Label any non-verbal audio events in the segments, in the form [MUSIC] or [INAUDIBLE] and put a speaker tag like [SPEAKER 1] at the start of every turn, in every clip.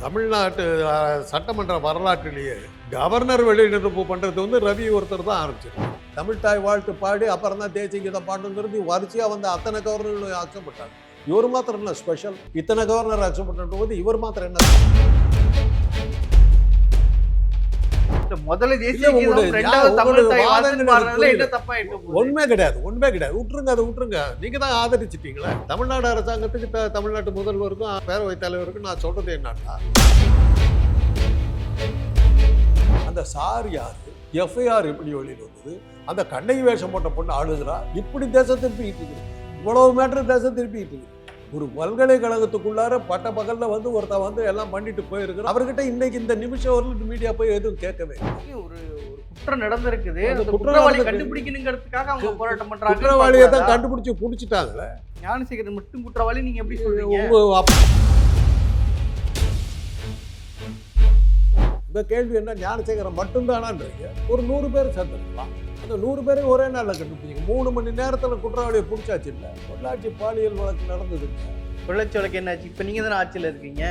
[SPEAKER 1] தமிழ்நாட்டு சட்டமன்ற வரலாற்றிலேயே கவர்னர் வெளிநடப்பு பண்ணுறது வந்து ரவி ஒருத்தர் தான் ஆரம்பிச்சிருக்காரு. தமிழ்தாய் வாழ்த்து பாடி அப்புறம் தான் தேசிய கீதம் பாடுங்கிறது வந்து அத்தனை கவர்னர்களும் அக்செப்ட் இவர் மாத்திரம் என்ன ஸ்பெஷல் இத்தனை கவர்னர் அக்செப்ட் போது இவர் மாத்திரம் என்ன
[SPEAKER 2] முதல்ல தேசிய கீதம் ரெண்டாவது தமிழ் தாய்
[SPEAKER 1] வாதங்கள்
[SPEAKER 2] என்ன தப்பா?
[SPEAKER 1] ஒண்ணுமே கிடையாது ஒண்ணுமே கிடையாது. விட்டுருங்க அதை விட்டுருங்க நீங்க தான் ஆதரிச்சிட்டீங்களே? தமிழ்நாடு அரசாங்கத்துக்கு தமிழ்நாட்டு முதல்வருக்கும் பேரவைத் தலைவருக்கும் நான் சொல்றது என்னன்னா அந்த சார் யாரு எஃப்ஐஆர் எப்படி வெளியில் வந்தது அந்த கண்ணகி வேஷம் போட்ட பொண்ணு ஆளுகிறா இப்படி தேச திருப்பிக்கிட்டு இருக்குது இவ்வளவு மேட்ரு தேச திருப்பிக்கிட்டு இருக்குது ஒரு பல்கலைக்கழகத்துக்குள்ளார பட்ட பகல்ல வந்து ஒருத்தன் வந்து எல்லாம் பண்ணிட்டு போயிருக்கிறான் அவர்கிட்ட இன்னைக்கு இந்த நிமிஷம் வரலும் மீடியா போய் எதுவும் கேட்கவே.
[SPEAKER 2] ஒரு குற்றம் நடந்திருக்குது குற்றவாளி. கண்டுபிடிக்கணுங்கிறதுக்காக அவங்க போராட்டம் பண்றாங்க
[SPEAKER 1] குற்றவாளியை தான் கண்டுபிடிச்சு பிடிச்சிட்டாங்களே
[SPEAKER 2] ஞானசேகரன் மட்டும் குற்றவாளி நீங்க எப்படி சொல்றீங்க
[SPEAKER 1] இந்த கேள்வி என்ன? ஞானசேகரன் மட்டும்தானான்றீங்க. ஒரு நூறு பேர் சேர்ந்துருக்கலாம். அந்த நூறு பேரையும் ஒரே நாளில் கண்டுபிடிச்சிங்க மூணு மணி நேரத்தில் குற்றவாளியை பிடிச்சாச்சு இல்லை? பொள்ளாச்சி பாலியல் வழக்கு நடந்தது
[SPEAKER 2] பொள்ளாச்சி வழக்கு என்னாச்சு? இப்ப நீங்க தானே ஆட்சியில இருக்கீங்க.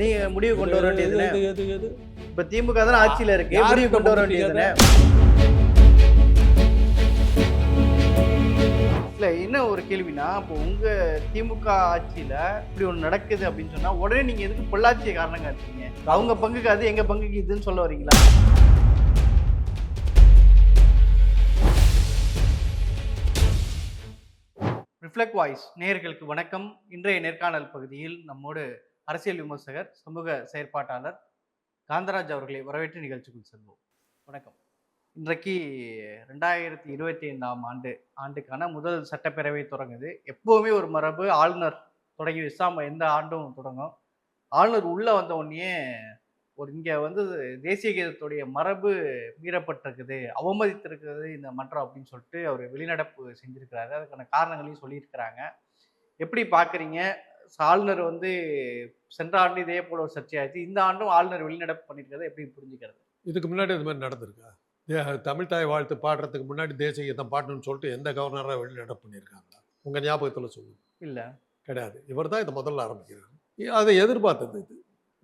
[SPEAKER 2] நீங்க முடிவு கொண்டு வர வேண்டியது
[SPEAKER 1] எது எது
[SPEAKER 2] இப்ப திமுக தானே ஆட்சியில இருக்கு. முடிவு கொண்டு வர வேண்டியது இல்லை என்ன ஒரு கேள்வினா இப்போ உங்கள் திமுக ஆட்சியில் இப்படி ஒன்று நடக்குது அப்படின்னு சொன்னால் உடனே நீங்கள் எதுக்கு பொள்ளாச்சியை காரணம் காட்டுறீங்க அவங்க பங்குக்கு அது எங்கள் பங்குக்கு இதுன்னு சொல்ல வரீங்களா ரிஃப்ளெக்ட் வாய்ஸ் நேயர்களுக்கு வணக்கம். இன்றைய நேர்காணல் பகுதியில் நம்மோடு அரசியல் விமர்சகர் சமூக செயற்பாட்டாளர் காந்தராஜ் அவர்களை வரவேற்று நிகழ்ச்சிக்குள் செல்வோம். வணக்கம். இன்றைக்கு ரெண்டாயிரத்தி இருபத்தி ஐந்தாம் ஆண்டு ஆண்டுக்கான முதல் சட்டப்பேரவை தொடங்குது. எப்போவுமே ஒரு மரபு ஆளுநர் தொடங்கி விசாம எந்த ஆண்டும் தொடங்கும். ஆளுநர் உள்ளே வந்த உடனே ஒரு இங்கே வந்து தேசிய கீதத்துடைய மரபு மீறப்பட்டிருக்குது அவமதித்திருக்கிறது இந்த மன்றம் அப்படின்னு சொல்லிட்டு அவர் வெளிநடப்பு செஞ்சிருக்கிறாரு. அதுக்கான காரணங்களையும் சொல்லியிருக்கிறாங்க. எப்படி பார்க்குறீங்க ஆளுநர் வந்து சென்ற ஆண்டு இதே போல ஒரு சர்ச்சையாச்சு. இந்த ஆண்டும் ஆளுநர் வெளிநடப்பு பண்ணியிருக்கிறத எப்படி புரிஞ்சுக்கிறது?
[SPEAKER 1] இதுக்கு முன்னாடி இது மாதிரி நடந்திருக்கா? தமிழ் தாய் வாழ்த்து பாடுறதுக்கு முன்னாடி தேசிய கீதம் பாடணும்னு சொல்லிட்டு எந்த கவர்னராக வெளிநடை பண்ணியிருக்காங்களா? உங்கள் ஞாபகத்தில் சொல்லுங்க.
[SPEAKER 2] இல்ல.
[SPEAKER 1] கிடையாது. இவர் தான் இதை முதல்ல ஆரம்பிக்கிறார். அதை எதிர்பார்த்தது இது.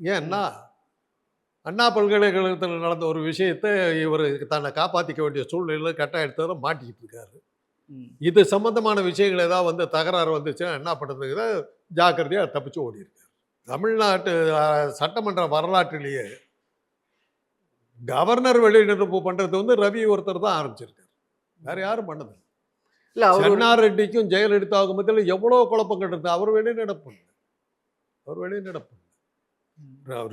[SPEAKER 1] ஏன்னா அண்ணா? பல்கலைக்கழகத்தில் நடந்த ஒரு விஷயத்தை இவர் தன்னை காப்பாற்றிக்க வேண்டிய சூழ்நிலையில் கட்டாயம் எடுத்தவரை மாட்டிக்கிட்டு இருக்காரு. இது சம்பந்தமான விஷயங்கள் ஏதாவது வந்து தகராறு வந்துச்சுன்னா என்ன பண்ணுறதுக்கு ஜாக்கிரதையாக தப்பிச்சு ஓடி இருக்காரு தமிழ்நாட்டு சட்டமன்ற வரலாற்றிலேயே கவர்னர் வெளிநடப்பு பண்ணுறது வந்து ரவி ஒருத்தர் தான் ஆரம்பிச்சிருக்காரு. வேற யாரும் பண்ணது
[SPEAKER 2] இல்ல அவர்
[SPEAKER 1] ரெட்டிக்கும் ஜெயலலிதாவுக்கும் மத்தியில் எவ்வளோ குழப்பங்கள் இருக்கு அவர் வெளிநடப்பு. அவர் வெளிநடப்பு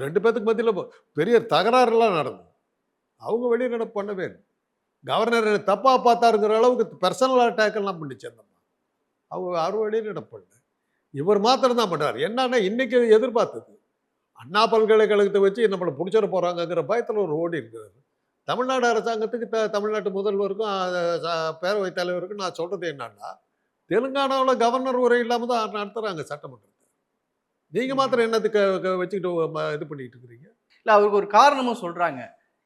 [SPEAKER 1] ரெண்டு பேத்துக்கு மத்தியில் பெரிய தகராறுலாம் நடந்தது. அவங்க வெளிநடப்பு பண்ணவே கவர்னர் தப்பாக பார்த்தாருங்கிற அளவுக்கு பர்சனல் அட்டாக் எல்லாம் பண்ணிச்சு அந்த அம்மா. அவங்க அவர் வெளிநடப்பு இல்லை. இவர் மாத்திரம் தான் பண்ணுறாரு என்னன்னா இன்னைக்கு எதிர்பார்த்தது. அண்ணா பல்கலைக்கழகத்தை வச்சு நம்மளை பிடிச்சிட போகிறாங்கங்கிற பயத்தில் ஒரு ஓடி இருக்கிறாரு. தமிழ்நாடு அரசாங்கத்துக்கு த தமிழ்நாட்டு முதல்வருக்கும் பேரவைத் தலைவருக்கும் நான் சொல்கிறது என்னன்னா தெலுங்கானாவில் கவர்னர் உரை இல்லாமல் தான் நடத்துகிறாங்க சட்டமன்றத்தை. நீங்கள் மாத்திரம் என்னத்துக்கு வச்சுக்கிட்டு இது பண்ணிட்டு இருக்கிறீங்க?
[SPEAKER 2] இல்ல அவருக்கு ஒரு காரணமும் சொல்றாங்க.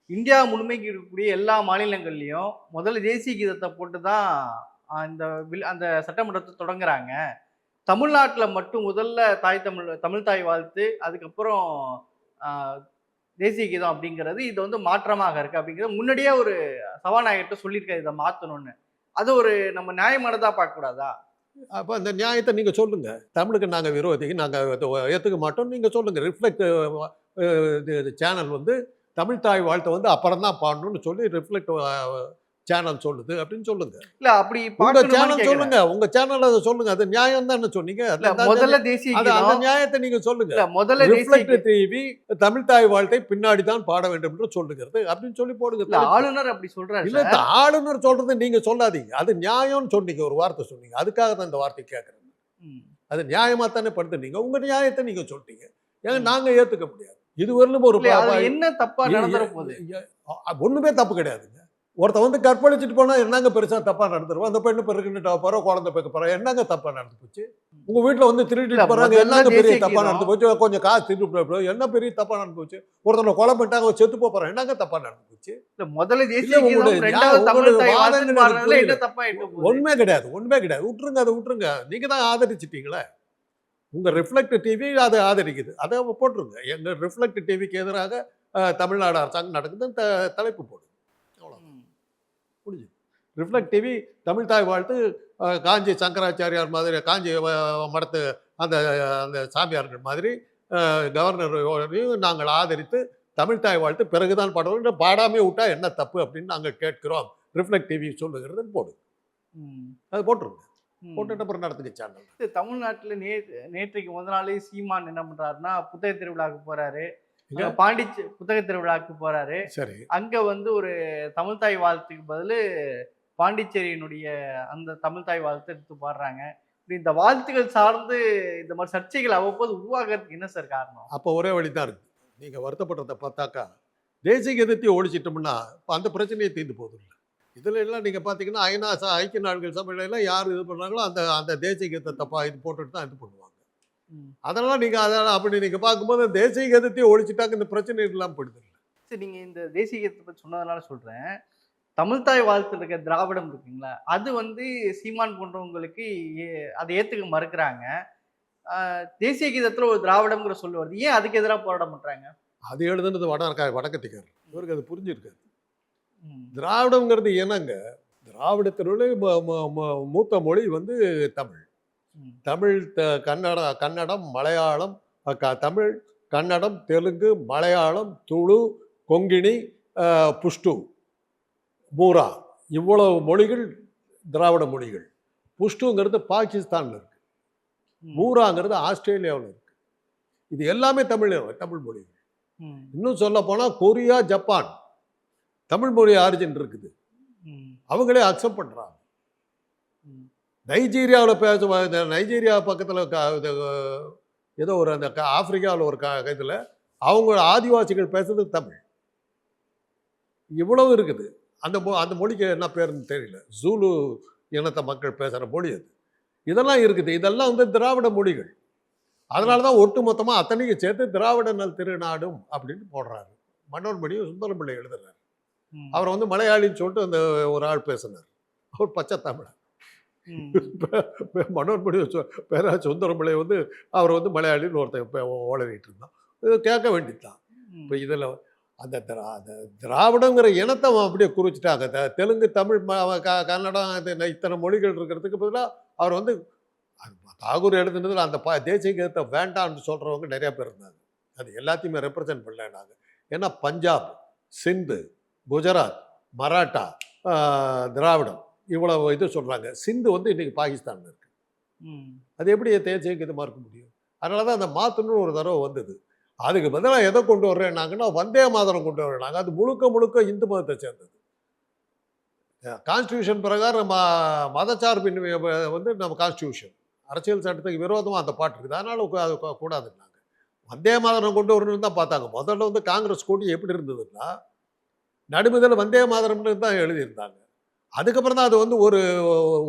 [SPEAKER 2] இந்தியா முழுமைக்கு இருக்கக்கூடிய எல்லா மாநிலங்கள்லயும் முதல்ல தேசிய கீதத்தை போட்டு தான் அந்த வில்- அந்த சட்டமன்றத்தை தொடங்குறாங்க. தமிழ்நாட்டில் மட்டும் முதல்ல தாய் தமிழ் தமிழ் தாய் வாழ்த்து அதுக்கப்புறம் தேசிய கீதம் அப்படிங்கிறது இது வந்து மாற்றமாக இருக்குது அப்படிங்கிறது முன்னாடியே ஒரு சபாநாயகர்கிட்ட சொல்லியிருக்காரு இதை மாற்றணும்னு அது ஒரு நம்ம நியாயமானதாக பார்க்கக்கூடாதா?
[SPEAKER 1] அப்போ அந்த நியாயத்தை நீங்கள் சொல்லுங்கள் தமிழுக்கு நாங்கள் விரோதி நாங்கள் ஏற்றுக்க மாட்டோம் நீங்கள் சொல்லுங்கள் ரிஃப்ளெக்ட் இது சேனல் வந்து தமிழ் தாய் வாழ்த்தை வந்து அப்புறம் தான் பாடணும்னு சொல்லி ரிஃப்ளெக்ட் சேனல் சொல்லுது அப்படின்னு சொல்லுங்க.
[SPEAKER 2] இல்ல அப்படி
[SPEAKER 1] உங்க சேனல். சொல்லுங்க. உங்க சேனல் அதை சொல்லுங்க. அது நியாயம் தான் சொன்னீங்க
[SPEAKER 2] முதல்ல தேசிய
[SPEAKER 1] அந்த நியாயத்தை நீங்க சொல்லுங்க.
[SPEAKER 2] முதல்ல
[SPEAKER 1] ரிஃப்ளெக்ட் டிவி தமிழ் தாய் வாழ்த்தை பின்னாடி தான் பாட வேண்டும் என்று சொல்லுகிறது அப்படின்னு சொல்லி போடுங்க.
[SPEAKER 2] ஆளுநர் அப்படி சொல்றாரு
[SPEAKER 1] இல்ல ஆளுநர் சொல்றது நீங்க சொல்லாதீங்க. அது நியாயம்னு சொன்னீங்க ஒரு வார்த்தை சொன்னீங்க. அதுக்காக தான் இந்த வார்த்தை கேட்கறேன். அது நியாயமா தானே படுத்து நீங்க. உங்க நியாயத்தை நீங்க சொல்லிட்டீங்க. ஏங்க. நாங்க ஏத்துக்க முடியாது. இது வரலும் ஒரு
[SPEAKER 2] என்ன தப்பா நடந்துற போகுது?
[SPEAKER 1] ஒண்ணுமே தப்பு கிடையாதுங்க. ஒருத்தன் வந்து கற்பழிச்சிட்டு போனா என்னங்க பெருசா தப்பா நடந்துருவோம் அந்த பெண்ணு பிறகுன்னு போறோம் குழந்தை பேக்க போறோம் என்னங்க தப்பா நடந்து போச்சு? உங்க வீட்டுல வந்து போறாங்க
[SPEAKER 2] முதல்ல
[SPEAKER 1] என்னங்க பெரிய
[SPEAKER 2] தேசிய
[SPEAKER 1] தப்பா
[SPEAKER 2] கீதம்.
[SPEAKER 1] நடந்து போச்சு? கொஞ்சம் காசு திருட்டு என்ன பெரிய தப்பா நடந்து போச்சு? ஒருத்தனை கொலை பண்ணிட்டாங்க செத்து போறான். என்னங்க தப்பா நடந்து போச்சு?
[SPEAKER 2] இல்ல முதல்ல போகுது?
[SPEAKER 1] ஒண்ணுமே கிடையாது ஒண்ணுமே கிடையாது. விட்டுருங்க அதை விட்டுருங்க. நீங்க தான் ஆதரிச்சிட்டீங்களே. உங்கள் ரிஃப்ளெக்ட் டிவி அதை ஆதரிக்குது. அதை போட்டுருங்க. எங்கள் ரிஃப்ளெக்ட் டிவிக்கு எதிராக தமிழ்நாடு அரசாங்கம் நடக்குதுன்னு த- தலைப்பு போடுங்க. முடிஞ்சு ரிஃப்ளெக்ட் டிவி தமிழ் தாய் வாழ்த்து காஞ்சி சங்கராச்சாரியார் மாதிரி காஞ்சி மடத்து அந்த அந்த சாமியார்கள் மாதிரி கவர்னரையும் நாங்கள் ஆதரித்து தமிழ் தாய் வாழ்த்து பிறகுதான் பாடுவோம் பாடாமே விட்டா என்ன தப்பு அப்படின்னு நாங்கள் கேட்கிறோம் ரிஃப்ளெக்ட் டிவி சொல்லுகிறதுன்னு போடு. அது போட்டுருங்க. போட்டுட்டு அப்புறம் நடத்துங்க சேனல்
[SPEAKER 2] தமிழ்நாட்டுல நே நேற்றைக்கு முதல் நாளே சீமான் என்ன பண்றாருன்னா புத்தக
[SPEAKER 1] எங்க?
[SPEAKER 2] அங்க பாண்டிச்சே புத்தக திருவிழாக்கு போறாரு.
[SPEAKER 1] சரி.
[SPEAKER 2] அங்க வந்து ஒரு தமிழ்தாய் வாழ்த்துக்கு பதிலு பாண்டிச்சேரியினுடைய அந்த தமிழ்தாய் வாழ்த்து எடுத்து பாடுறாங்க. இந்த வாழ்த்துக்கள் சார்ந்து இந்த மாதிரி சர்ச்சைகள் அவ்வப்போது உருவாகிறதுக்கு என்ன சார் காரணம்?
[SPEAKER 1] அப்போ ஒரே வழி தான் இருக்கு. நீங்கள் வருத்தப்படுறத பார்த்தாக்கா தேசிய எதிர்த்தி ஒழிச்சிட்டோம்னா அந்த பிரச்சனையே தீர்ந்து போகுது இல்லை இதில் எல்லாம் நீங்கள் பார்த்தீங்கன்னா ஐநா ச- ஐக்கிய நாடுகள் சபையில யார் இது பண்ணுறாங்களோ அந்த அந்த தேசிய கீதத்தை தப்பா இது போட்டுட்டு தான் இது பண்ணுவாங்க. அதெல்லாம் நீங்கள் அதெல்லாம் அப்படி நீங்கள் பார்க்கும்போது தேசிய கீதத்தையே ஒழிச்சிட்டாங்க இந்த பிரச்சனை இல்லாமல் போயிடுது
[SPEAKER 2] சரி நீங்க இந்த தேசிய கீதத்தை பத்தி சொன்னதுனால சொல்றேன். தமிழ்தாய் வாழ்த்து இருக்க திராவிடம் இருக்குங்களா? அது வந்து சீமான் போன்றவங்களுக்கு ஏ- அதை ஏத்துக்க மறுக்கிறாங்க. தேசிய கீதத்துல ஒரு திராவிடம்ங்கிற சொல்லு வருது. ஏன் அதுக்கு எதிராக போராட பண்றாங்க?
[SPEAKER 1] அது எழுதுனது வட வடக்கத்திக்கார் இவருக்கு அது புரிஞ்சிருக்காது. திராவிடங்கிறது என்னங்க? திராவிடத்தினுடைய ம- ம- ம- மூத்த மொழி வந்து தமிழ். தமிழ் கன்னட கன்னடம் மலையாளம் க- தமிழ் கன்னடம் தெலுங்கு மலையாளம் துளு கொங்கிணி புஷ்டு மூரா இவ்வளவு மொழிகள் திராவிட மொழிகள் புஷ்டுங்கிறது பாகிஸ்தானில் இருக்கு
[SPEAKER 2] ம்.
[SPEAKER 1] மூராங்கிறது ஆஸ்திரேலியாவில் இருக்கு இது எல்லாமே தமிழ் தமிழ் மொழிகள். இன்னும் சொல்ல போனால் கொரியா ஜப்பான் தமிழ் மொழி ஆரிஜின் இருக்குது. அவங்களே அக்செப்ட் பண்ணுறாங்க. நைஜீரியாவில் பேச நைஜீரியா பக்கத்தில் ஏதோ ஒரு அந்த ஆப்பிரிக்காவில் ஒரு க இதில் அவங்க ஆதிவாசிகள் பேசுறது தமிழ். இவ்வளவு இருக்குது. அந்த மொ அந்த மொழிக்கு என்ன பேருன்னு தெரியல. ஜூலு இனத்த மக்கள் பேசுகிற மொழி அது. இதெல்லாம் இருக்குது. இதெல்லாம் வந்து திராவிட மொழிகள். அதனால தான் ஒட்டு மொத்தமாக அத்தனைக்கும் சேர்த்து திராவிட நல் திருநாடும் அப்படின்னு போடுறாரு. மன்னோன்மணியும் சுந்தரம் பிள்ளை எழுதுறாரு. அவரை வந்து மலையாளின்னு சொல்லிட்டு அந்த ஒரு ஆள் பேசினார். அவர் பச்சை தமிழ்
[SPEAKER 2] ம். [LAUGHS]
[SPEAKER 1] மனோன்மணி பேரா சுந்தரம் பிள்ளை வந்து அவர் வந்து மலையாளின்னு ஒருத்தன் ஓடறிட்டு இருந்தான். இது கேட்க வேண்டியதுதான். இப்போ இதில் அந்த திரா அந்த திராவிடங்கிற இனத்தை அவன் அப்படியே குறிச்சிட்டாங்க. த- தெலுங்கு தமிழ் கன்னடம் இத்தனை மொழிகள் இருக்கிறதுக்கு பதிலாக அவர் வந்து அது தாகூர் எழுதுனதுல அந்த ப தேசிய கீதத்தை வேண்டாம்னு சொல்கிறவங்க நிறைய பேர் இருந்தாங்க. அது எல்லாத்தையுமே ரெப்ரசன்ட் பண்ணலைனாங்க ஏன்னா பஞ்சாப் சிந்து குஜராத் மராட்டா திராவிடம். இவ்வளவு இது சொல்கிறாங்க சிந்து வந்து இன்றைக்கி பாகிஸ்தானில் இருக்குது. அது எப்படி தேசிய கீதமாக இருக்க முடியும்? அதனால தான் அந்த மாற்றணும்னு ஒரு தடவை வந்தது. அதுக்கு பதிலாக எதை கொண்டு வர்றேன்னாங்கன்னா வந்தே மாதரம் கொண்டு வர்றாங்க அது முழுக்க முழுக்க இந்து மதத்தை சேர்ந்தது. கான்ஸ்டியூஷன் பிரகாரம் ம- மதச்சார்பின் வந்து நம்ம கான்ஸ்டியூஷன் அரசியல் சட்டத்துக்கு விரோதமாக அந்த பாட்டு இருக்குது. அதனால அது கூடாதுன்னாங்க. வந்தே மாதரம் கொண்டு வரணும்னு தான் பார்த்தாங்க. முதல்ல வந்து காங்கிரஸ் கொடி எப்படி இருந்ததுன்னா நடுமிதில் வந்தே மாதரம்னு தான் எழுதியிருந்தாங்க. அதுக்கப்புறம் தான் அது வந்து ஒரு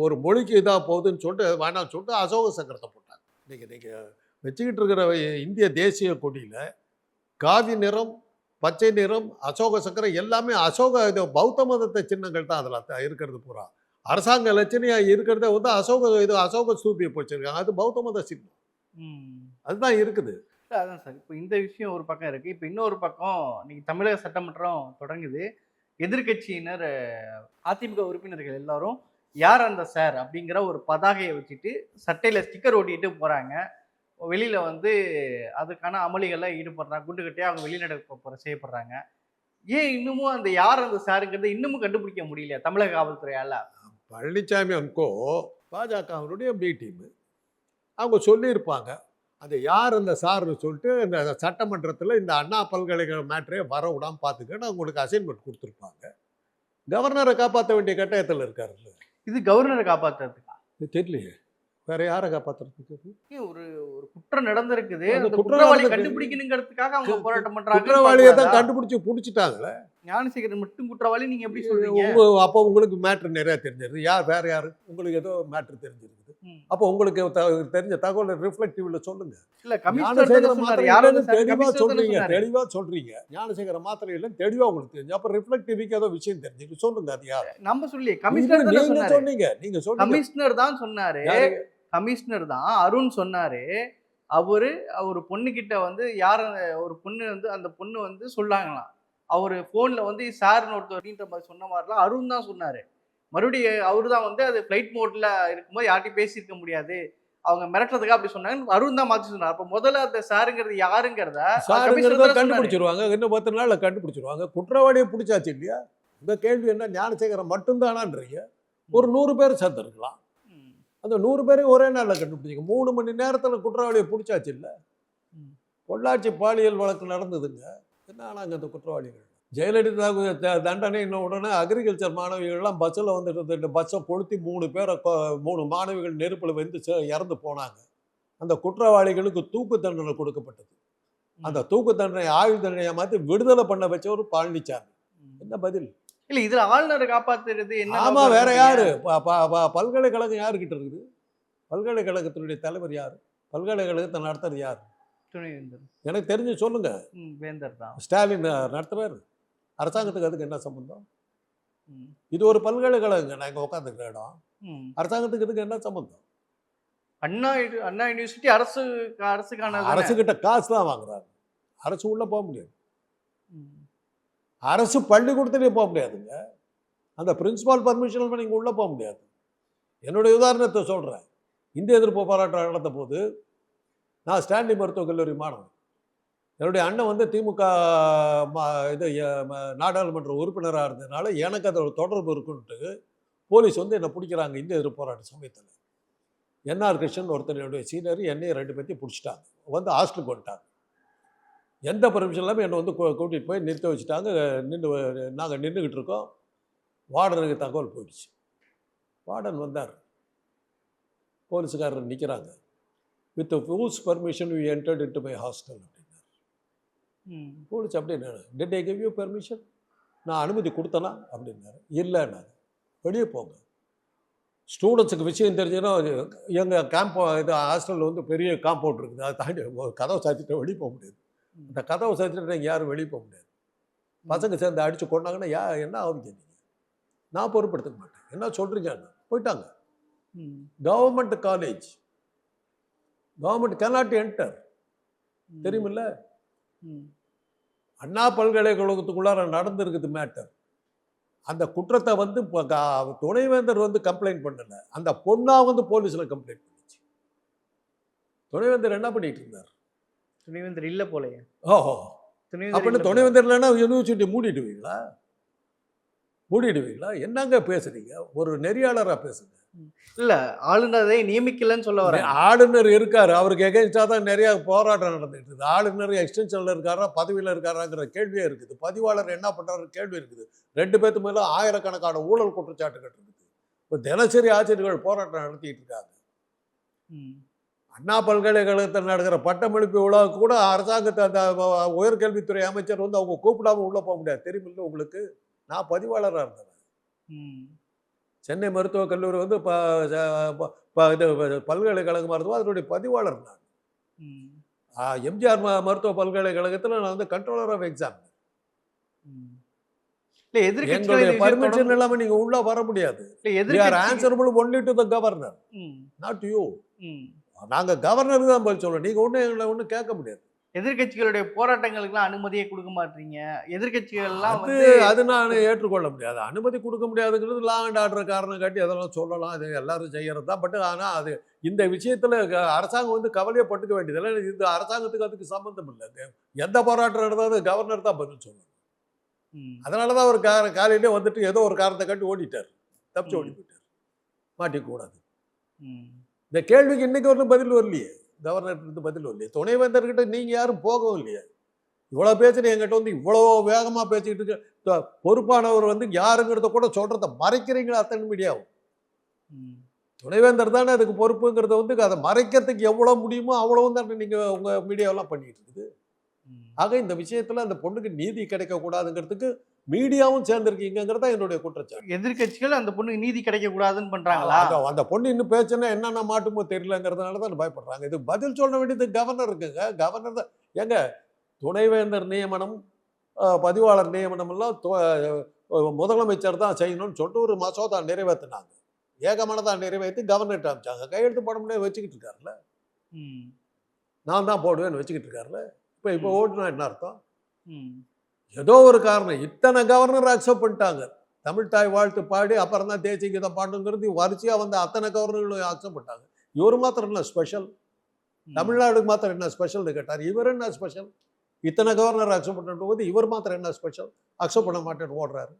[SPEAKER 1] ஒரு மொழிக்கு இதாக போகுதுன்னு சொல்லிட்டு வேணாம்னு சொல்லிட்டு அசோக சக்கரத்தை போட்டாங்க. நீங்கள் நீங்கள் வச்சுக்கிட்டு இருக்கிற இந்திய தேசிய கொடியில் காவி நிறம் பச்சை நிறம் அசோக சக்கரம் எல்லாமே அசோக இது பௌத்த மதத்தை சின்னங்கள் தான் அதில் இருக்கிறது பூரா. அரசாங்க லட்சணையாக இருக்கிறத வந்து அசோக இது அசோக ஸ்தூபியை போச்சிருக்காங்க. அது பௌத்த மத சின்னம். அதுதான் இருக்குது.
[SPEAKER 2] அதான் சார். இப்போ இந்த விஷயம் ஒரு பக்கம் இருக்கு. இப்போ இன்னொரு பக்கம் இன்னைக்கு தமிழக சட்டமன்றம் தொடங்குது. எதிர்க்கட்சியினர் அதிமுக உறுப்பினர்கள் எல்லாரும் யார் அந்த சார்? அப்படிங்கிற ஒரு பதாகையை வச்சுட்டு சட்டையில் ஸ்டிக்கர் ஓட்டிட்டு போகிறாங்க வெளியில் வந்து அதுக்கான அமளிகள்லாம் ஈடுபடுறாங்க குண்டுகட்டியா அவங்க வெளிநடப்பு செய்யப்படுறாங்க. ஏன் இன்னமும் அந்த யார் அந்த சாருங்கிறத இன்னமும் கண்டுபிடிக்க முடியல தமிழக காவல்துறையால்?
[SPEAKER 1] பழனிசாமி அன்கோ பாஜகவினுடைய பி டீம் அவங்க சொல்லியிருப்பாங்க அது யார் அந்த சார்னு சொல்லிட்டு இந்த சட்டமன்றத்தில் இந்த அண்ணா பல்கலைக்கழக மேட்ரே வர விடாம பார்த்துக்கன்னு அவங்களுக்கு அசைன்மெண்ட் கொடுத்துருப்பாங்க. கவர்னரை காப்பாற்ற வேண்டிய கட்டாயத்தில் இருக்காருல்ல
[SPEAKER 2] இது கவர்னரை காப்பாத்துறதுக்கா?
[SPEAKER 1] இது தெரியலையே. வேற யாரை காப்பாற்றுறதுக்கு
[SPEAKER 2] ஏன் ஒரு ஒரு குற்றம் நடந்திருக்குது.
[SPEAKER 1] அந்த
[SPEAKER 2] குற்றவாளி. கண்டுபிடிக்கணுங்கிறதுக்காக அவங்க போராட்டம் பண்றாங்க
[SPEAKER 1] குற்றவாளியை தான் கண்டுபிடிச்சி பிடிச்சிட்டாங்களே.
[SPEAKER 2] ஞானசேகரன் மட்டும் குற்றவாளி நீங்க எப்படி சொல்றீங்க?
[SPEAKER 1] உங்க அப்போ உங்களுக்கு மேட்ரு நிறைய தெரிஞ்சிருது. யார் வேற யாரு? உங்களுக்கு ஏதோ மேட்ரு தெரிஞ்சிருக்குது.
[SPEAKER 2] ம்.
[SPEAKER 1] அப்போ உங்களுக்கு தெரிஞ்ச தகவலை ரிஃப்ளெக்டிவ்ல சொல்லுங்க.
[SPEAKER 2] இல்ல கமிஷனர்
[SPEAKER 1] ஞானசேகர தெளிவா சொல்றீங்க தெளிவா சொல்றீங்க. ஞானசேகர மாத்திரை இல்லைன்னு தெளிவா உங்களுக்கு தெரிஞ்சு அப்ப ரிஃப்ளெக்டிவ்க்கு ஏதோ விஷயம் தெரிஞ்சுட்டு சொல்லுங்க அது யார்?
[SPEAKER 2] நம்ம சொல்லி கமிஷனர் தானே
[SPEAKER 1] நீங்க
[SPEAKER 2] சொன்னாரு.
[SPEAKER 1] சொன்னீங்க நீங்க சொன்னீங்க.
[SPEAKER 2] கமிஷனர் தான் சொன்னாரு? கமிஷனர் தான் அருண் சொன்னாரு. அவரு ஒரு பொண்ணுகிட்ட வந்து யார் ஒரு பொண்ணு வந்து அந்த பொண்ணு வந்து சொல்லாங்களாம். அவர் ஃபோனில் வந்து சார்னு ஒருத்தர் அப்படின்ற மாதிரி சொன்ன மாதிரிலாம் அருண் தான் சொன்னார். மறுபடியும் அவரு தான் வந்து அது ஃப்ளைட் மோட்ல இருக்கும்போது யார்ட்டையும் பேசியிருக்க முடியாது. அவங்க மிரட்டுறதுக்காக அப்படி சொன்னாங்க அருண் தான் மாற்றி சொன்னார். அப்போ முதல்ல அந்த சாருங்கிறது யாருங்கிறத.
[SPEAKER 1] கண்டுபிடிச்சிருவாங்க. இன்னும் பத்து நாள்ல கண்டுபிடிச்சிருவாங்க. குற்றவாளியை பிடிச்சாச்சு இல்லையா? இந்த கேள்வி என்ன? ஞானசேகரன் மட்டும்தானான்றீங்க. ஒரு நூறு பேர் சேர்ந்துருக்கலாம். அந்த நூறு பேரையும் ஒரே நாளில் கண்டுபிடிச்சிங்க மூணு மணி நேரத்தில் குற்றவாளியை பிடிச்சாச்சு இல்லை. பொள்ளாச்சி பாலியல் வழக்கு நடந்ததுங்க. என்ன ஆனாங்க அந்த குற்றவாளிகள்? ஜெயலலிதாவுக்கு த- தண்டனை இன்ன உடனே அக்ரிகல்ச்சர் மாணவிகள்லாம் பஸ்ஸில் வந்துட்டு இருந்த பஸ்ஸை கொளுத்தி மூணு பேரை மூணு மாணவிகள் நெருப்பில் வெந்து இறந்து போனாங்க. அந்த குற்றவாளிகளுக்கு தூக்கு தண்டனை கொடுக்கப்பட்டது. அந்த தூக்கு தண்டனை ஆயுள் தண்டனையை மாற்றி விடுதலை பண்ண வச்சவர் பழனிசாமி. என்ன பதில்?
[SPEAKER 2] இல்ல இதுல ஆளுநரை காப்பாத்துறது என்ன
[SPEAKER 1] ஆமா
[SPEAKER 2] நோக்கம்
[SPEAKER 1] வேற? யாரு? பல்கலைக்கழகம் யாருக்கிட்ட இருக்குது? பல்கலைக்கழகத்தினுடைய தலைவர் யார்? பல்கலைக்கழகத்தை நடத்துறது யார்? எனக்கு தெரிஞ்சு சொல்லுங்க.
[SPEAKER 2] வேந்தர் தான்.
[SPEAKER 1] ஸ்டாலின் நடத்துறாரு. அரசாங்கத்துக்கு அதுக்கு என்ன சம்பந்தம்?
[SPEAKER 2] ம்.
[SPEAKER 1] இது ஒரு பல்கலைக்கழகங்க. நாங்கள் உட்காந்துருக்கிற இடம். அரசாங்கத்துக்கு இதுக்கு என்ன சம்பந்தம்?
[SPEAKER 2] அண்ணா அண்ணா யூனிவர்சிட்டி அரசு அரசுக்கான
[SPEAKER 1] அரசுகிட்ட காசு தான் வாங்குறாங்க. அரசு உள்ள போக முடியாது. அரசு பள்ளிக்கூடத்துலேயே போக முடியாதுங்க. அந்த பிரின்சிபால் பர்மிஷன் நீங்கள் உள்ளே போக முடியாது. என்னுடைய உதாரணத்தை சொல்கிறேன் இந்திய எதிர்ப்பு போராட்டம் நடந்த போது நான் ஸ்டான்லி மருத்துவக் கல்லூரி மாணவன். என்னுடைய அண்ணன் வந்து திமுக இது நாடாளுமன்ற உறுப்பினராக இருந்ததுனால எனக்கு அதோட தொடர்பு இருக்குன்ட்டு போலீஸ் வந்து என்னை பிடிக்கிறாங்க இந்த எதிர்ப்பு போராட்ட சமயத்தில். என்ஆர் கிருஷ்ணன் ஒருத்தர் என்னுடைய சீனியர் என்னையும் ரெண்டு பேர்த்தையும் பிடிச்சிட்டாங்க. வந்து ஹாஸ்டலுக்கு வந்துட்டாங்க. எந்த பர்மிஷன் இல்லாமல் என்னை வந்து கூட்டிகிட்டு போய் நிறுத்த வச்சுட்டாங்க. நின்று நாங்கள் நின்றுக்கிட்டு இருக்கோம். வார்டனுக்கு தகவல் போயிடுச்சு. வார்டன் வந்தார். போலீஸுக்காரர் நிற்கிறாங்க with whose permission you entered into my hostel police அப்படின்னு did I give you permission நான் அனுமதி கொடுத்தனா? அப்படின்னாரு. இல்லைன்னாரு. வெளியே போங்க. ஸ்டூடெண்ட்ஸுக்கு விஷயம் தெரிஞ்சுன்னா எங்கள் கேம்ப் இது ஹாஸ்டலில் வந்து பெரிய காம்பவுண்ட் இருக்குது. அதை தாண்டி கதவை சாத்திட்டு வெளியே போக முடியாது. இந்த கதவை சாத்திட்டு நீங்கள் யாரும் வெளியே போக முடியாது. பசங்க சேர்ந்து அடித்து கொண்டாங்கன்னா யா என்ன ஆகுங்க நீங்கள் நான் பொறுப்படுத்திக்க மாட்டேன். என்ன சொல்கிறீங்க போயிட்டாங்க. Government college government cannot enter தெரியுமில்ல? அண்ணா பல்கலைக்கழகத்துக்குள்ளார நடந்திருக்குது மேட்டர் அந்த குற்றத்தை வந்து துணைவேந்தர் வந்து கம்ப்ளைண்ட் பண்ணல. அந்த பொண்ணா வந்து போலீஸில் கம்ப்ளைண்ட் பண்ணுச்சு. துணைவேந்தர் என்ன பண்ணிட்டு இருந்தார்?
[SPEAKER 2] துணைவேந்தர் இல்ல போலயே.
[SPEAKER 1] ஓஹோ. அப்படின்னு. துணைவேந்தர் இல்லைன்னா யூனிவர்சிட்டி மூடிடுவீங்களா? மூடிடுவீங்களா? என்னங்க பேசுறீங்க? ஒரு நெறியாளராக பேசுங்க.
[SPEAKER 2] இல்ல ஆளுநரை நியமிக்கலன்னு சொல்ல வரேன்
[SPEAKER 1] ஆளுநர் இருக்காரு. அவருக்கு எகென்ஸ்டாக தான் நிறைய போராட்டம் நடந்துட்டு இருக்குது. ஆளுநர் எக்ஸ்டென்ஷனில் இருக்காரா பதவியில் இருக்காராங்கிற கேள்வியே இருக்குது. பதிவாளர் என்ன பண்ணுறாரு கேள்வி இருக்குது. ரெண்டு பேர்த்து மேலே ஆயிரக்கணக்கான ஊழல் குற்றச்சாட்டுகள் இருக்குது இப்போ தினசரி ஆசிரியர்கள் போராட்டம் நடத்திட்டு இருக்காங்க.
[SPEAKER 2] ம்.
[SPEAKER 1] அண்ணா பல்கலைக்கழகத்தில் நடக்கிற பட்டமளிப்பு விழாவுக்கு கூட அரசாங்கத்தை அந்த உயர்கல்வித்துறை அமைச்சர் வந்து அவங்க கூப்பிடாம உள்ளே போக முடியாது. தெரியுமில்ல உங்களுக்கு? நான் பதிவாளராக இருந்தேன். சென்னை மருத்துவக் கல்லூரி வந்து ப- இது பல்கலைக்கழகமாக இருந்தோம் அதனுடைய பதிவாளர் நான். எம்ஜிஆர் மருத்துவ பல்கலைக்கழகத்தில் நான் வந்து கண்ட்ரோலர் ஆஃப் எக்ஸாம் எங்களுடைய பர்மிஷன் இல்லாமல் நீங்கள் உள்ளே வர முடியாது. Answerable only to the governor. Not you
[SPEAKER 2] hmm.
[SPEAKER 1] நாங்கள் கவர்னருக்கு தான் பதில் சொல்லணும் நீங்கள் ஒன்றும் எங்களை ஒன்றும் கேட்க முடியாது.
[SPEAKER 2] எதிர்க்கட்சிகளுடைய போராட்டங்களுக்குலாம் அனுமதியே கொடுக்க மாட்டீங்க.
[SPEAKER 1] அது
[SPEAKER 2] வந்து
[SPEAKER 1] அது நான் ஏற்றுக்கொள்ள முடியாது. அனுமதி கொடுக்க முடியாதுங்கிறது லா அண்ட் ஆர்டர் காரணம் காட்டி அதெல்லாம் சொல்லலாம். அது எல்லாரும் செய்யறது. தான் பட் ஆனால் அது இந்த விஷயத்தில் அரசாங்கம் வந்து கவலையப்பட்டுக்க வேண்டியதில்லை இந்த அரசாங்கத்துக்கு அதுக்கு சம்மந்தம் இல்லை. எந்த போராட்டம் நடந்தாலும் கவர்னர் தான் பதில் சொல்லணும். அதனால தான் அவர் கா காலையிலே வந்துட்டு ஏதோ ஒரு காரணத்தை காட்டி ஓடிட்டார். தப்பிச்சு. ஓடி போயிட்டார். மாட்டிக்கூடாது. இந்த கேள்விக்கு இன்னைக்கு வரலும் பதில் வரலையே. கவர்னர் இருந்து பதில் வரலையே. துணைவேந்தர்கிட்ட நீங்கள் யாரும் போகவும் இல்லையே. இவ்வளோ பேசுகிற என்கிட்ட வந்து இவ்வளோ வேகமாக பேசிக்கிட்டு இருக்க. பொறுப்பானவர் வந்து யாருங்கிறத கூட சொல்கிறத மறைக்கிறீங்களா அத்தனை மீடியாவும். துணைவேந்தர் தானே அதுக்கு பொறுப்புங்கிறத வந்து அதை மறைக்கிறதுக்கு எவ்வளோ முடியுமோ அவ்வளவும் தானே நீங்கள் உங்கள் மீடியாவெல்லாம் பண்ணிட்டு இருக்குது. ஆக இந்த விஷயத்தில் அந்த பொண்ணுக்கு நீதி கிடைக்கக்கூடாதுங்கிறதுக்கு மீடியாவும் சேர்ந்துருக்கீங்கிறது தான் என்னுடைய குற்றச்சாட்டு.
[SPEAKER 2] எதிர்க்கட்சிகள் அந்த பொண்ணுக்கு நீதி கிடைக்க கூடாதுன்னு பண்றாங்களா
[SPEAKER 1] அந்த- பொண்ணு இன்னும் பேச்சுன்னா என்னென்ன மாட்டுமோ தெரியலங்கிறதுனால தான் பயப்படுறாங்க. இது பதில் சொல்ல வேண்டியது கவர்னர் இருக்குங்க. கவர்னர் தான். ஏங்க துணைவேந்தர் நியமனம் பதிவாளர் நியமனம் எல்லாம் முதலமைச்சர் தான் செய்யணும்னு சொல்லிட்டு ஒரு மசோதா நிறைவேற்றினாங்க ஏகமனதா நிறைவேற்றி கவர்னர்கிட்ட அமிச்சாங்க. கையெழுத்து போட முடியாது வச்சுக்கிட்டு இருக்காருல்ல. நான் தான் போடுவேன்னு வச்சுக்கிட்டு இருக்காருல்ல. இப்போ இப்போ. ஓட்டுனா என்ன அர்த்தம். ஏதோ ஒரு காரணம். இத்தனை கவர்னர் அக்செப்ட் பண்ணிட்டாங்க. தமிழ் தாய் வாழ்த்து பாடி அப்புறம் தான் தேசிய கீதம் பாடுங்கிறது வரிசையாக வந்து அத்தனை கவர்னர்களும் அக்செப்ட் பண்ணிட்டாங்க. இவர் மாத்திரம் என்ன ஸ்பெஷல். தமிழ்நாடுக்கு மாத்திரம் என்ன ஸ்பெஷல்னு கேட்டார். இவர் என்ன ஸ்பெஷல் இத்தனை கவர்னர் அக்செப்ட் பண்ணிட்டு போது இவர் மாத்திரம் என்ன ஸ்பெஷல் அக்செப்ட் பண்ண மாட்டேன்னு ஓடுறாரு.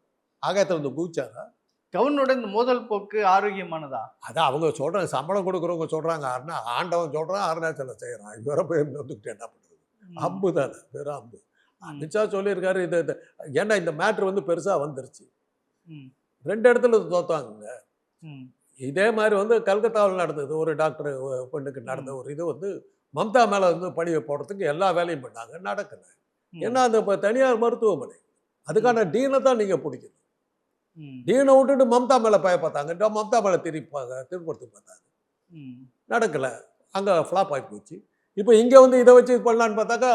[SPEAKER 1] ஆகாயத்தில் வந்து குதிச்சாரா
[SPEAKER 2] இந்த மோதல் போக்கு ஆரோக்கியமானதா?
[SPEAKER 1] அதான் அவங்க சொல்றாங்க சம்பளம் கொடுக்குறவங்க சொல்றாங்க. அருணா ஆண்டவன் சொல்றான் அருணாச்சலம் செய்யறான். இவரை போய் வந்துக்கிட்டு என்ன பண்றது?
[SPEAKER 2] ம்.
[SPEAKER 1] அம்பு தானே வெறும் அம்பு. அமித்ஷா சொல்லியிருக்காரு இது ஏன்னா இந்த மேட்ரு வந்து பெருசா வந்துருச்சு. ரெண்டு இடத்துல தோத்தாங்க. இதே மாதிரி வந்து கல்கத்தாவில் நடந்தது. ஒரு டாக்டர் பெண்ணுக்கு நடந்த ஒரு இது வந்து மம்தா மேலே வந்து பணியை போடுறதுக்கு எல்லா வேலையும் பண்ணாங்க. நடக்கல. ஏன்னா அந்த இப்போ தனியார் மருத்துவமனை. அதுக்கான டீனை தான் நீங்கள் பிடிக்கணும். டீனை விட்டுட்டு மம்தா மேலே பய பார்த்தாங்க மம்தா மேலே திருப்பாங்க திருப்பத்துக்கு பார்த்தாங்க. நடக்கலை. அங்கே ஃப்ளாப் ஆகி போச்சு. இப்போ இங்கே வந்து இதை வச்சு இது பண்ணலான்னு பார்த்தாக்கா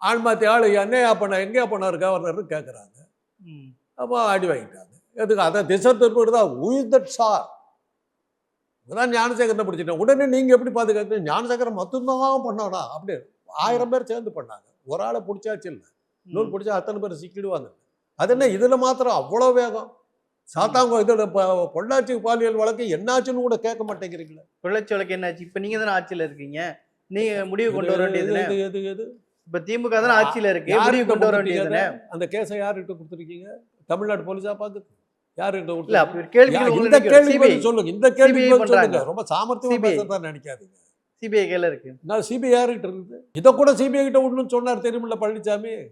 [SPEAKER 1] ஆள் என்னையா பண்ண எங்கேயா பண்ணார் கவர்னர்னு கேட்குறாங்க. அப்போ அடி வாங்கிட்டாங்க. எதுக்கு? அதை திசை திருப்பிட்டு தான் உயிர் தட் சார் இதான் ஞானசேகரனை பிடிச்சிட்டேன். உடனே நீங்கள் எப்படி பாதுகாக்கிறீங்க? ஞானசேகரன் மட்டும்தான் பண்ணானா? அப்படி ஆயிரம் பேர் சேர்ந்து பண்ணாங்க. ஒரு ஆளை பிடிச்சாச்சு இல்லை. இன்னொரு பிடிச்சா அத்தனை பேர் சிக்கிடுவாங்க. அது என்ன? இதில் மாத்திரம் அவ்வளோ வேகம்? சாத்தாங்க இதோட பொள்ளாச்சி பாலியல் வழக்கு என்னாச்சுன்னு கூட கேட்க மாட்டேங்கிறீங்களே.
[SPEAKER 2] பொள்ளாச்சி வழக்கு என்னாச்சு? இப்ப நீங்க தானே ஆட்சியில இருக்கீங்க. நீங்க முடிவு கொண்டு வர
[SPEAKER 1] எது, எது, எது?
[SPEAKER 2] இப்ப திமுக தானே ஆட்சியில இருக்கு.
[SPEAKER 1] யார்கிட்ட
[SPEAKER 2] கொண்டு வர
[SPEAKER 1] அதை? அந்த கேஸை யார்கிட்ட கொடுத்துருக்கீங்க? தமிழ்நாடு போலீஸா பார்க்குது யார்கிட்ட
[SPEAKER 2] இல்ல
[SPEAKER 1] கொடுத்தீங்க?
[SPEAKER 2] அப்படி ஒரு கேள்வி
[SPEAKER 1] யா- இந்த கேள்வி சொல்லுங்க. இந்த கேள்வி. சொல்லுங்க. ரொம்ப சாமர்த்தியமா. பேசத்தான் நினைக்காதீங்க.
[SPEAKER 2] சிபிஐ கையில இருக்கு.
[SPEAKER 1] நான் சிபிஐ யார்கிட்ட இருக்குது இதை கூட சிபிஐ கிட்ட விடணும்னு சொன்னார் தெரியுமில்ல பழனிசாமி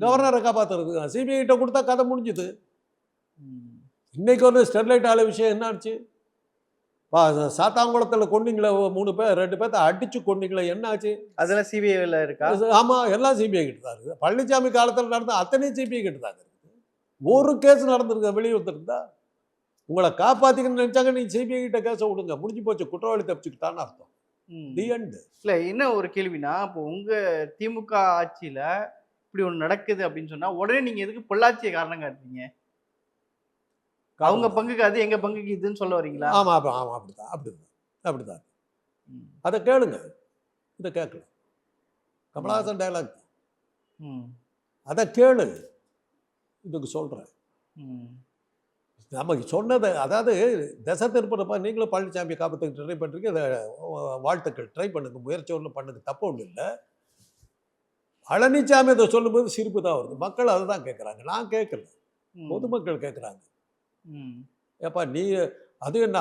[SPEAKER 1] கவர்னரை காப்பாத்துறது சிபிஐ கிட்ட கொடுத்தா கதை முடிஞ்சுது. இன்னைக்கு வந்து ஸ்டெர்லைட் ஆலை விஷயம் என்னாச்சு? பா சாத்தாங்குளத்தில் கொண்டீங்களே மூணு பேர் ரெண்டு பேர்த்த அடிச்சு கொண்டீங்களே என்னாச்சு?
[SPEAKER 2] அதெல்லாம் சிபிஐல இருக்கா?
[SPEAKER 1] ஆமா எல்லாம் சிபிஐ கிட்ட தான் இருக்குது பழனிசாமி காலத்தில் நடந்த அத்தனையும் சிபிஐ கிட்ட தாங்க இருக்குது ஒரு கேஸ் நடந்திருக்கு வெளியே வந்திருந்தா உங்களை காப்பாத்திக்கணும்னு நினைச்சாங்க நீங்க சிபிஐ கிட்ட கேஸை விடுங்க. முடிஞ்சு போச்சு குற்றவாளி தப்பிச்சுக்கிட்டான்னு அர்த்தம்.
[SPEAKER 2] இல்ல என்ன ஒரு கேள்வினா இப்போ உங்க திமுக ஆட்சியில இப்படி ஒண்ணு நடக்குது அப்படின்னு சொன்னா உடனே நீங்க எதுக்கு பொள்ளாச்சியை காரணம் காட்டுறீங்க? அவங்க பங்குக்கு அது எங்க பங்குக்கு இதுன்னு சொல்ல வரீங்களா?
[SPEAKER 1] ஆமா ஆமா ஆமா அப்படிதான் அப்படிதான் அப்படிதான். அதை கேளுங்க. இதை கேட்கல கமலஹாசன் டைலாக்
[SPEAKER 2] ம்.
[SPEAKER 1] அதை கேளு. இதுக்கு சொல்றேன்.
[SPEAKER 2] ம்.
[SPEAKER 1] நமக்கு சொன்னதை அதாவது திசை திருப்பறப்ப நீங்களும் பழனிசாமி காப்பத்துக்கு ட்ரை பண்ணுறீங்க இதை வாழ்த்துக்கள். ட்ரை பண்ணுங்க. முயற்சி ஒன்றும் பண்ணுங்க தப்பு ஒன்றும் இல்லை. பழனிசாமி இதை சொல்லும்போது சிரிப்பு தான் வருது. மக்கள் அதை தான் கேட்குறாங்க. நான் கேட்கல. பொதுமக்கள் கேட்குறாங்க. ஏப்பா நீ அது என்ன?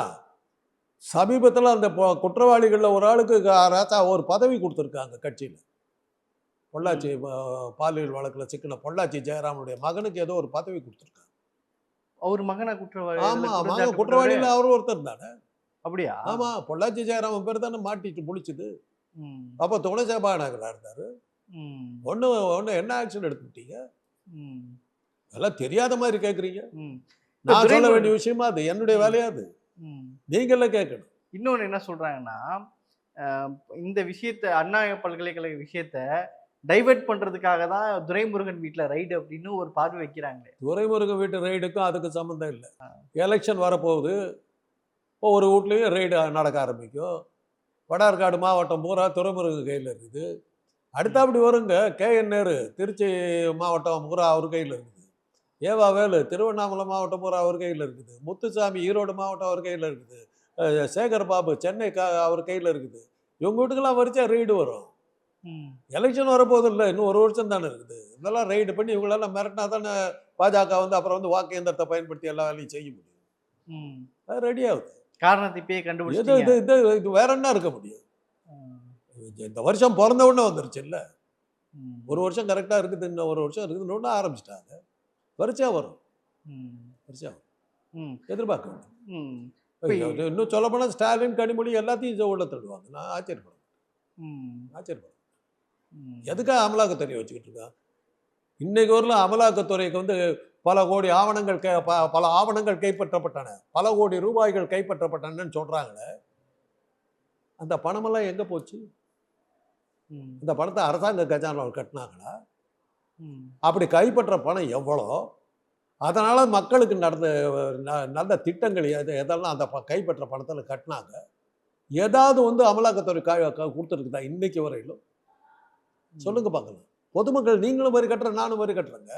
[SPEAKER 1] சமீபத்தில் அந்த குற்றவாளிகளில் ஒரு ஆளுக்கு ராசா ஒரு பதவி கொடுத்துருக்காங்க கட்சியில். பொள்ளாச்சி பாலியல் வழக்கில் சிக்கின பொள்ளாச்சி ஜெயராமனுடைய மகனுக்கு ஏதோ ஒரு பதவி கொடுத்துருக்காங்க.
[SPEAKER 2] அவர் மகனா குற்றவாளி?
[SPEAKER 1] ஆமா
[SPEAKER 2] இதுல
[SPEAKER 1] மகன் குற்றவாளியில் அவர் ஒருத்தர் தானே.
[SPEAKER 2] அப்படியா?
[SPEAKER 1] ஆமா பொள்ளாச்சி ஜெயராமன் பேர் தானே மாட்டிட்டு முழிச்சுது
[SPEAKER 2] ம்.
[SPEAKER 1] அப்போ துணை சபாநாயகராக இருந்தார்.
[SPEAKER 2] ம்.
[SPEAKER 1] ஒன்று ஒன்று என்ன ஆக்ஷன் எடுத்துக்கிட்டீங்க?
[SPEAKER 2] ம்.
[SPEAKER 1] அதெல்லாம் தெரியாத மாதிரி கேட்குறீங்க
[SPEAKER 2] ம்.
[SPEAKER 1] நான் சொல்ல. வேண்டிய விஷயமா அது? என்னுடைய வேலையா அது. நீங்களே கேட்கணும்.
[SPEAKER 2] இன்னொன்னு என்ன சொல்றாங்கன்னா அஹ், இந்த விஷயத்த அண்ணா பல்கலைக்கழக விஷயத்த டைவர்ட் பண்றதுக்காக தான் துரைமுருகன் வீட்ல ரைடு அப்படின்னு ஒரு பார்வை வைக்கிறாங்களே.
[SPEAKER 1] துரைமுருகன் வீட்டு ரைடுக்கும் அதுக்கு சம்மந்தம் இல்லை. எலெக்ஷன் வரப்போகுது. இப்போ ஒரு வீட்லேயும் ரைடு நடக்க ஆரம்பிக்கும். வடார்காடு மாவட்டம் பூரா துறைமுருகன் கையில் இருக்குது. அடுத்து அப்படி வருங்க கே என் நேரு திருச்சி மாவட்டம் பூரா அவர் கையில் இருக்குது. ஏவா வேலு திருவண்ணாமலை மாவட்டம் பூரா அவர் கையில் இருக்குது. முத்துசாமி ஈரோடு மாவட்டம் அவர் கையில் இருக்குது. சேகர் பாபு சென்னை கா அவர் கையில் இருக்குது. இவங்க வீட்டுக்கெல்லாம் வரிச்சா ரைடு வரும்.
[SPEAKER 2] ம்.
[SPEAKER 1] எலெக்ஷன் வரப்போகுது இல்லை இன்னும் ஒரு வருஷம் தானே இருக்குது. இதெல்லாம் ரைடு பண்ணி இவங்களெல்லாம் மிரட்டினா தானே பாஜக வந்து அப்புறம் வந்து வாக்கு இயந்திரத்தை பயன்படுத்தி எல்லா வேலையும் செய்ய முடியும். அது ரெடி ஆகுது.
[SPEAKER 2] காரணத்தை இப்பயே
[SPEAKER 1] எது
[SPEAKER 2] கண்டுபிடிச்சிட்டீங்க
[SPEAKER 1] இது இது இது வேற என்ன இருக்க முடியும். இந்த வருஷம் பிறந்த உடனே வந்துருச்சு இல்லை. ஒரு வருஷம் கரெக்டாக இருக்குது இன்னும் ஒரு வருஷம் இருக்குதுன்னு ஆரம்பிச்சிட்டாங்க. வரிசையா வரும்
[SPEAKER 2] ம்.
[SPEAKER 1] வரிசையா வரும். எதிர்பார்க்க இன்னும் சொல்ல போனால் ஸ்டாலின் கனிமொழி எல்லாத்தையும் இதை உள்ள தள்ளுவாங்க நான் ஆச்சரியப்படும்
[SPEAKER 2] ம்.
[SPEAKER 1] ஆச்சரியப்படும்
[SPEAKER 2] ம்.
[SPEAKER 1] எதுக்காக அமலாக்கத்துறையை வச்சுக்கிட்டு இருக்கா இன்னைக்கு வரல அமலாக்கத்துறைக்கு வந்து பல கோடி ஆவணங்கள் கை பல ஆவணங்கள் கைப்பற்றப்பட்டன பல கோடி ரூபாய்கள் கைப்பற்றப்பட்டனன்னு சொல்றாங்களே அந்த பணமெல்லாம் எங்க போச்சு
[SPEAKER 2] ம்.
[SPEAKER 1] இந்த பணத்தை அரசாங்க கஜானாவில் கட்டினாங்களா. அப்படி கைப்பற்ற பணம் எவ்வளோ? அதனால மக்களுக்கு நடந்த நல்ல திட்டங்கள் எது எதெல்லாம் அந்த ப- கைப்பற்ற பணத்தில் கட்டினாங்க. ஏதாவது வந்து அமலாக்கத்துறை கா கொடுத்துருக்குதா இன்னைக்கு வரையிலும்? சொல்லுங்க பார்க்கலாம். பொதுமக்கள் நீங்களும் வரி கட்டுற நானும் வரி கட்டுறேங்க.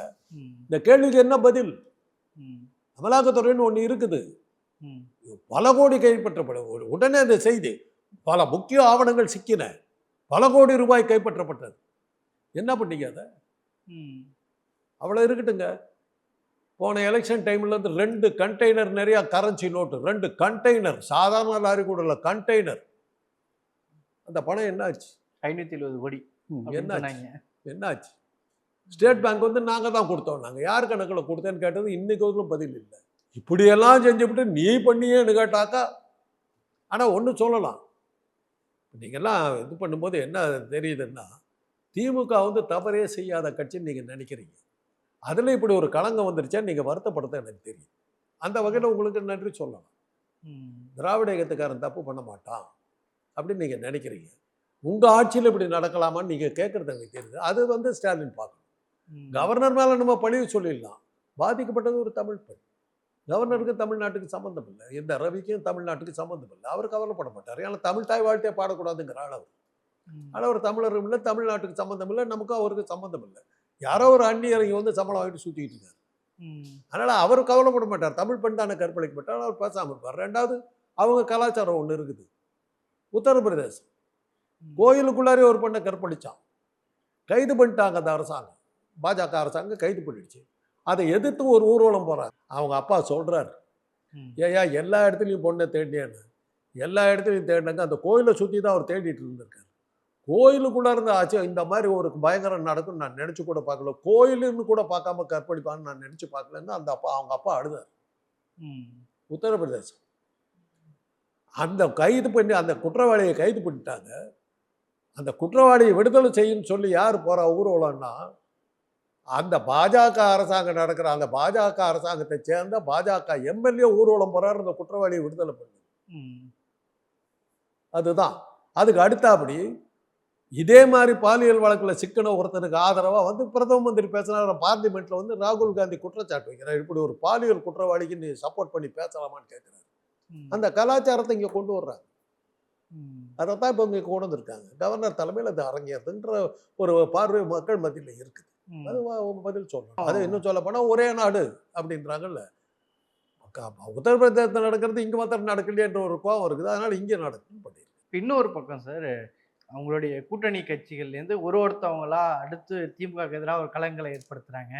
[SPEAKER 1] இந்த கேள்விக்கு என்ன பதில்? அமலாக்கத்துறைன்னு ஒன்று இருக்குது. பல கோடி கைப்பற்றப்படும் உட- உடனே அந்த செய்தி பல முக்கிய ஆவணங்கள் சிக்கின பல கோடி ரூபாய் கைப்பற்றப்பட்டது. என்ன பண்ணீங்க அதை? அவ்வளோ இருக்கட்டுங்க போன எலெக்ஷன் டைம்ல இருந்து ரெண்டு கண்டெய்னர் நிறைய கரன்சி நோட்டு ரெண்டு கண்டெய்னர் சாதாரண லாரி கூட இல்லை கண்டெய்னர் அந்த பணம் என்னாச்சு?
[SPEAKER 2] ஐநூத்தி எழுபது கோடி
[SPEAKER 1] என்னாச்சு? என்னாச்சு? ஸ்டேட் பேங்க் வந்து நாங்கள் தான் கொடுத்தோம். நாங்கள் யார் கணக்கில் கொடுத்தேன்னு கேட்டது இன்னைக்கு வரைக்கும் பதில் இல்லை. இப்படியெல்லாம் செஞ்சுவிட்டு நீ பண்ணியேன்னு கேட்டாக்கா ஆனால் ஒன்று சொல்லலாம். நீங்கள்லாம் இது பண்ணும்போது என்ன தெரியுதுன்னா திமுக வந்து தவறே செய்யாத கட்சின்னு நீங்கள் நினைக்கிறீங்க. அதில் இப்படி ஒரு களங்கம் வந்துருச்சேன்னு நீங்கள் வருத்தப்படுத்த எனக்கு தெரியும். அந்த வகையில் உங்களுக்கு நன்றி சொல்லலாம் திராவிட இயக்கத்துக்காரன் தப்பு பண்ண மாட்டான் அப்படின்னு நீங்கள் நினைக்கிறீங்க. உங்கள் ஆட்சியில் இப்படி நடக்கலாமான்னு நீங்கள் கேட்குறது எனக்கு தெரியுது. அது வந்து ஸ்டாலின் பார்க்கணும். கவர்னர் மேலே நம்ம பழிவு சொல்லிடலாம். பாதிக்கப்பட்டது ஒரு தமிழ் பெண். கவர்னருக்கு தமிழ்நாட்டுக்கு சம்மந்தம் இல்லை. இந்த ரவிக்கும் தமிழ்நாட்டுக்கு சம்மந்தம் இல்லை. அவர் கவலைப்பட மாட்டார். ஏன்னா தமிழ் தாய் வாழ்த்தையே பாடக்கூடாதுங்கிற ஆள் அவர். ஆனால் அவர் தமிழரும் இல்லை தமிழ்நாட்டுக்கு சம்மந்தம் இல்லை நமக்கும் அவருக்கு சம்மந்தம் இல்லை. யாரோ ஒரு அந்நியர் இங்கே வந்து சம்பளம் வாங்கிட்டு சுற்றிக்கிட்டு இருக்காரு. அதனால் அவர் கவலைப்பட மாட்டார். தமிழ் பெண் தானே கற்பழிக்கப்பட்டார் அவர் பேசாமல் இருப்பார். ரெண்டாவது அவங்க கலாச்சாரம் ஒன்று இருக்குது. உத்தரப்பிரதேசம். கோயிலுக்குள்ளாரே ஒரு பொண்ணை கற்பழிச்சான். கைது பண்ணிட்டாங்க அந்த அரசாங்கம். பாஜக அரசாங்கம் கைது பண்ணிடுச்சு. அதை எதிர்த்து ஒரு ஊர்வலம் போறாரு. அவங்க அப்பா சொல்றாரு.
[SPEAKER 2] ம்,
[SPEAKER 1] ஏயா எல்லா இடத்துலையும் பொண்ணை தேடினேன்னு. எல்லா இடத்துலையும் தேடினாங்க. அந்த கோயிலை சுற்றி தான் அவர் தேடிட்டு இருந்திருக்காரு. கோயிலுக்குள்ளே இருந்து ஆச்சு. இந்த மாதிரி ஒரு பயங்கரம் நடக்கும் நான் நினச்சி கூட பார்க்கல. கோயிலுன்னு கூட பார்க்காம கற்பழிப்பான்னு நான் நினச்சி பார்க்கலன்னு அந்த அப்பா அவங்க அப்பா அழுதார்.
[SPEAKER 2] ம்,
[SPEAKER 1] உத்தரப்பிரதேசம். அந்த கைது பண்ணி அந்த குற்றவாளியை கைது பண்ணிட்டாங்க. அந்த குற்றவாளியை விடுதலை செய்யுன்னு சொல்லி யார் போறா ஊர்வலம்னா அந்த பாஜக அரசாங்கம் நடக்கிற அந்த பாஜக அரசாங்கத்தை சேர்ந்த பாஜக எம்எல்ஏ ஊர்வலம் போறாரு. அந்த குற்றவாளியை விடுதலை பண்ணி.
[SPEAKER 2] ம்,
[SPEAKER 1] அதுதான். அதுக்கு அடுத்தாப்படி இதே மாதிரி பாலியல் வழக்கில் சிக்கன ஒருத்தருக்கு ஆதரவாக வந்து பிரதம மந்திரி பேசுனார். பார்லிமெண்ட்டில் வந்து ராகுல் காந்தி குற்றச்சாட்டு வைக்கிறார். இப்படி ஒரு பாலியல் குற்றவாளிக்கு நீ சப்போர்ட் பண்ணி பேசலாமான்னு கேட்குறாரு. அந்த கலாச்சாரத்தை இங்கே கொண்டு வர்றாங்க அதை தான் இப்போ இங்கே கொண்டு வந்திருக்காங்க. கவர்னர் தலைமையில் அது அரங்கேறுதுன்ற ஒரு பார்வை மக்கள் மத்தியில் இருக்குது. அது பதில் சொல்லணும். அது இன்னும் சொல்ல போனால் ஒரே நாடு அப்படின்றாங்கல்ல. உத்தரப்பிரதேசத்தில் நடக்கிறது இங்கே மாத்திரம் நடக்கலையேன்ற ஒரு கோவம் இருக்குது. அதனால இங்கே நடக்குன்னு பண்ணியிருக்கு
[SPEAKER 2] இன்னொரு பக்கம் சார் அவங்களுடைய கூட்டணி கட்சிகள்லேருந்து ஒரு ஒருத்தவங்களா அடுத்து திமுக எதிராக ஒரு கலங்களை ஏற்படுத்துகிறாங்க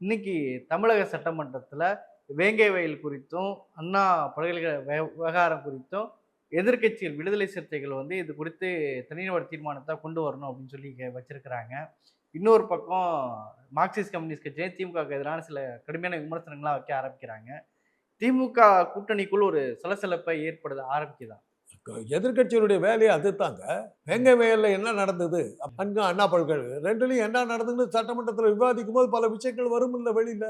[SPEAKER 2] இன்னைக்கு தமிழக சட்டமன்றத்தில் வேங்கை வயல் குறித்தும் அண்ணா பல்கலைக்கழக விவகாரம் குறித்தும் எதிர்க்கட்சிகள் விடுதலை சிறுத்தைகள் வந்து இது குறித்து தனிநபர் தீர்மானத்தை கொண்டு வரணும் அப்படின்னு சொல்லி இங்க வச்சிருக்கிறாங்க. இன்னொரு பக்கம் மார்க்சிஸ்ட் கம்யூனிஸ்ட் கட்சியும் திமுக எதிரான சில கடுமையான விமர்சனங்களாக வைக்க ஆரம்பிக்கிறாங்க. திமுக கூட்டணிக்குள் ஒரு சலசலப்பை ஏற்படுத்த ஆரம்பிக்குதான்
[SPEAKER 1] எதிர்கட்சியினுடைய வேலையை அதுதாங்க. வெங்கை வயலில் என்ன நடந்தது? அங்க அண்ணா பல்கலை ரெண்டுலையும் என்ன நடந்ததுன்னு சட்டமன்றத்தில் விவாதிக்கும் போது பல விஷயங்கள் வரும் இல்லை வெளியில்.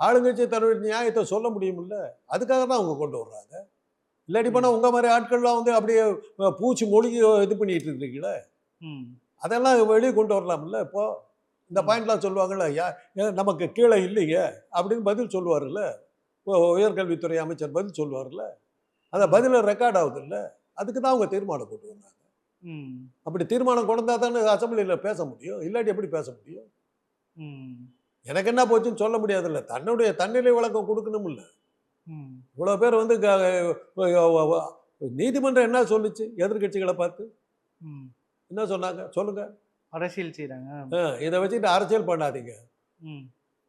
[SPEAKER 1] ஆளுங்கட்சி தன்னுடைய நியாயத்தை சொல்ல முடியுமில்ல அதுக்காக தான் அவங்க கொண்டு வர்றாங்க. இல்லாட்டி போனால் உங்கள் மாதிரி ஆட்கள்லாம் வந்து அப்படியே பூச்சி மொழிகி இது பண்ணிட்டு இருக்கீங்களே.
[SPEAKER 2] ம்.
[SPEAKER 1] அதெல்லாம் வெளியே கொண்டு வரலாம்ல இப்போ. இந்த பாயிண்ட்லாம் சொல்லுவாங்கல்ல யா நமக்கு கீழே இல்லைங்க அப்படின்னு பதில் சொல்லுவார்ல உயர்கல்வித்துறை அமைச்சர் பதில் சொல்லுவார்ல அந்த பதில் ரெக்கார்ட் ஆகுதுல்ல அதுக்கு தான் அவங்க தீர்மானம் கொண்டு வந்தாங்க.
[SPEAKER 2] ம்.
[SPEAKER 1] அப்படி தீர்மானம் கொண்டு தானே அசம்பிளியில் பேச முடியும் இல்லாட்டி எப்படி பேச முடியும்? எனக்கு என்ன போச்சுன்னு சொல்ல முடியாதுல்ல. தன்னுடைய தன்னிலை விளக்கம் கொடுக்கணும்ல.
[SPEAKER 2] ம்.
[SPEAKER 1] இவ்வளோ பேர் வந்து நீதிமன்றம் என்ன சொல்லுச்சு எதிர்க்கட்சிகளை பார்த்து?
[SPEAKER 2] ம்.
[SPEAKER 1] என்ன சொன்னாங்க? சொல்லுங்க.
[SPEAKER 2] அரசியல் செய்கிறாங்க
[SPEAKER 1] ஆ, இதை வச்சுட்டு அரசியல் பண்ணாதீங்க.
[SPEAKER 2] ம்.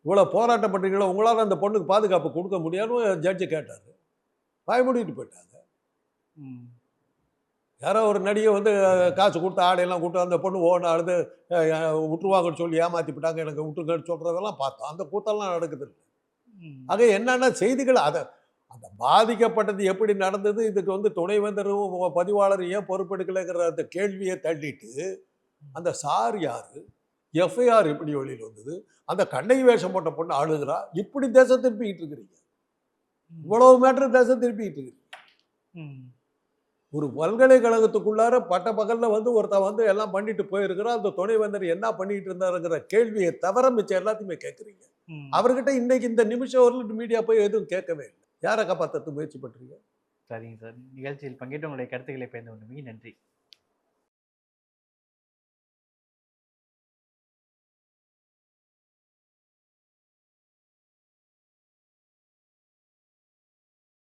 [SPEAKER 1] இவ்வளோ போராட்டம் பண்ணுறீங்களோ உங்களால் அந்த பொண்ணுக்கு பாதுகாப்பு கொடுக்க முடியாதுன்னு ஜட்ஜு கேட்டார். பயமுடிட்டு போயிட்டாங்க. யாரோ ஒரு நடிகை வந்து காசு கொடுத்து ஆடையெல்லாம் கொடுத்து அந்த பொண்ணு ஓன அழுது விட்டுருவாங்கன்னு சொல்லி ஏமாத்தி போட்டாங்க எனக்கு விட்டுருங்கன்னு சொல்கிறதெல்லாம் பார்த்தோம். அந்த கூத்தெல்லாம் நடக்குது
[SPEAKER 2] ம்.
[SPEAKER 1] ஆக என்னென்ன செய்திகள் அதை அந்த பாதிக்கப்பட்டது எப்படி நடந்தது இதுக்கு வந்து துணைவேந்தரும் பதிவாளர் ஏன் பொறுப்பெடுக்கலைங்கிற அந்த கேள்வியை தள்ளிட்டு அந்த சார் யாரு? எஃப்ஐஆர் எப்படி வெளியில் வந்தது? அந்த கண்ணகி வேஷம் போட்ட பொண்ணு அழுகிறா? இப்படி தேசம் திருப்பிக்கிட்டு இருக்கிறீங்க. இவ்வளவு மேட்ரு தேசம் திருப்பிக்கிட்டு ஒரு பல்கலைக்கழகத்துக்குள்ளார பட்ட பகல்ல வந்து ஒருத்தன் வந்து எல்லாம் பண்ணிட்டு போயிருக்கிறான். அந்த துணைவேந்தர் என்ன பண்ணிட்டு இருந்தாருங்கிற கேள்வியை தவிர மிச்சம் எல்லாத்தையுமே கேட்குறீங்க அவர்கிட்ட இன்னைக்கு இந்த நிமிஷம் வரலும் மீடியா போய் எதுவும் கேட்கவே இல்லை. யாரை காப்பாற்றுறதுக்கு முயற்சி பண்றீங்க?
[SPEAKER 2] சரிங்க சார். நிகழ்ச்சியில் பங்கேற்று உங்களுடைய கருத்துக்களை பயந்து கொண்டமைக்கு நன்றி.